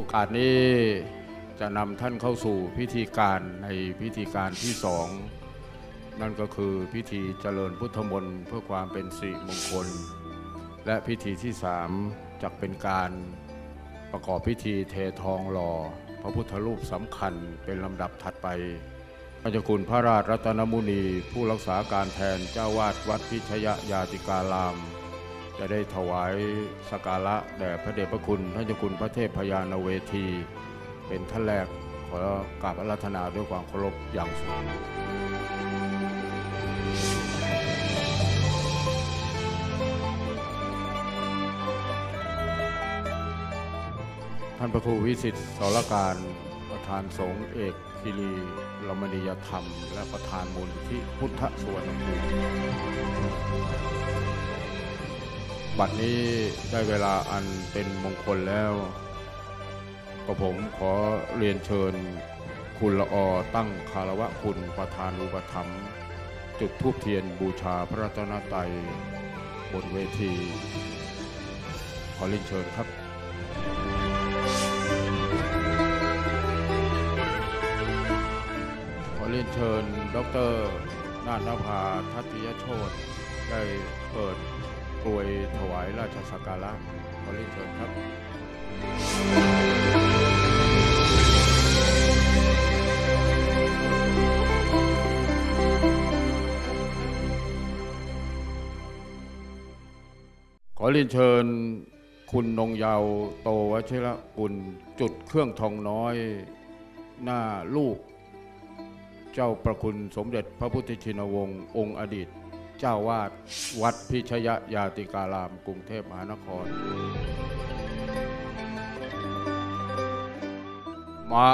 โอกาจนี้จะนำท่านเข้าสู่พิธีการในพิธีการที่สองนั่นก็คือพิธีเจริญพุทธมนต์เพื่อความเป็นสิริมงคล และพิธีที่สามจะเป็นการประกอบพิธีเททองหล่อ พระพุทธรูปสำคัญเป็นลำดับถัดไปพระเจ้าคุณพระราชรัตนมุนีผู้รักษาการแทนเจ้าวาดวัดพิชยยาติการาม จะได้ถวายสกการะแด่พระเดชพระคุณท่านเจ้าคุณพระเทพพยานเวที เป็นท่านแรกขอกราบอาราธนาด้วยความเคารพอย่างสูงท่านพระครูวิสิตสรการประธานสงฆ์เอกคิรีรมณียธรรม และประธานมูลที่พุทธสวนภูมิ บัดนี้ได้เวลาอันเป็นมงคลแล้วก็ผมขอเรียนเชิญคุณละอตั้งคารวะคุณประธานอุปถัมจุดทูบเทียนบูชาพระรัตนตรัยบนเวที ขอเรียนเชิญครับขอเรียนเชิญ ดรนานภาทัตยโชตได้เปิด กรวยถวายราชสักการะขอเรียนเชิญครับขอเรียนเชิญคุณนงเยาวโตวชิระกุลจุดเครื่องทองน้อย หน้าลูก เจ้าประคุณสมเด็จพระพุทธชินวงศ์องค์อดีต เจ้าวาดวัดพิชยยาติการาม กรุงเทพมหานคร มะ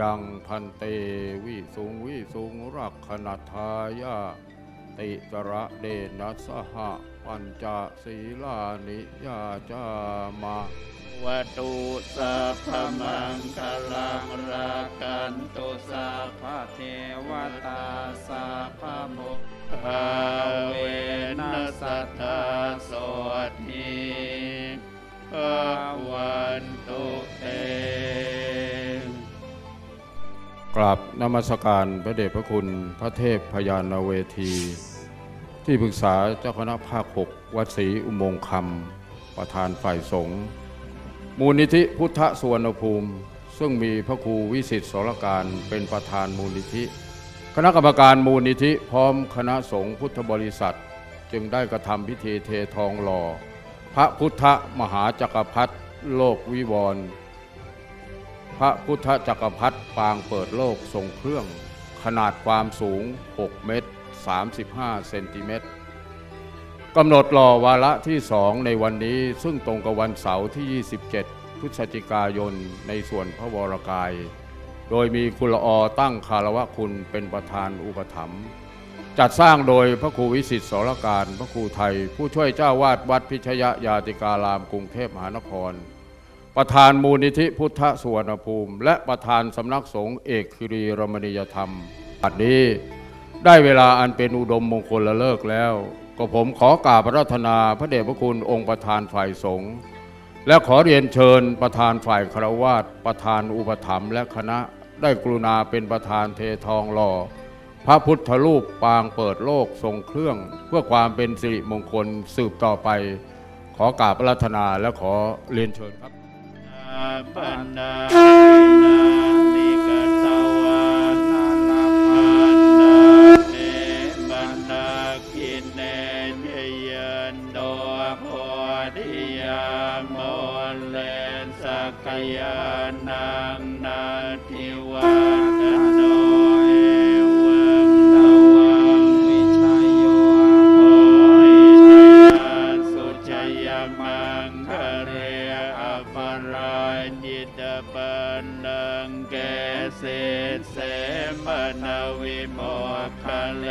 ยังพันเตวิสุงวิสุงรักขณทายาติกระเดนัสหะปัญจศีลานิยาจามะวตุสัพมังคลังรากันตุสัพเทวตาสัพพะมุข ภาเวนัสัทธาโสทิภาวันตุเตกราบนมัสการพระเดชพระคุณพระเทพพยานเวที ที่ปรึกษาเจ้าคณะภาค6วัดศรีอุโมงค์คำประธานฝ่ายสงฆ์มูลนิธิพุทธสวรรณภูมิ ซึ่งมีพระครูวิสิตสรการเป็นประธานมูลนิธิ คณะกรรมการมูลนิธิพร้อมคณะสงฆ์พุทธบริษัท จึงได้กระทำพิธีเททองหล่อ พระพุทธมหาจักรพรรดิโลกวิวรณ์พระพุทธจักรพรรดิปางเปิดโลกทรงเครื่อง ขนาดความสูง 6 เมตร 35 เซนติเมตรกำหนดรอวาระที่สองในวันนี้ซึ่งตรงกับวันเสาร์ที่ 27 พฤศจิกายนในส่วนพระวรกาย โดยมีคุณละออตั้งคารวะคุณเป็นประธานอุปถัมภ์จัดสร้างโดยพระครูวิสิตสรการ พระครูไทย ผู้ช่วยเจ้าวาดวัดพิชยยาติการามกรุงเทพมหานคร ประธานมูลนิธิพุทธสุวรรณภูมิ และประธานสำนักสงฆ์เอกคิรีรมณียธรรมบัดนี้ได้เวลาอันเป็นอุดมมงคลละเลิกแล้ว ก็ผมขอกราบพระรัตนาพระเดชพระคุณองค์ประธานฝ่ายสงฆ์ และขอเรียนเชิญประธานฝ่ายคารวาสประธานอุปถัมภ์และคณะได้กรุณาเป็นประธานเททองหล่อ พระพุทธรูปปางเปิดโลกทรงเครื่อง เพื่อความเป็นสิริมงคลสืบต่อไป ขอกราบระรัตนาและขอเรียนเชิญครับ สักยานังนาทิวัตโนเอวังตวังวิชัยโยโหยชยสุชยมังคะเรอปรายิตปันนังเกเสเสมนาวิโมกขเล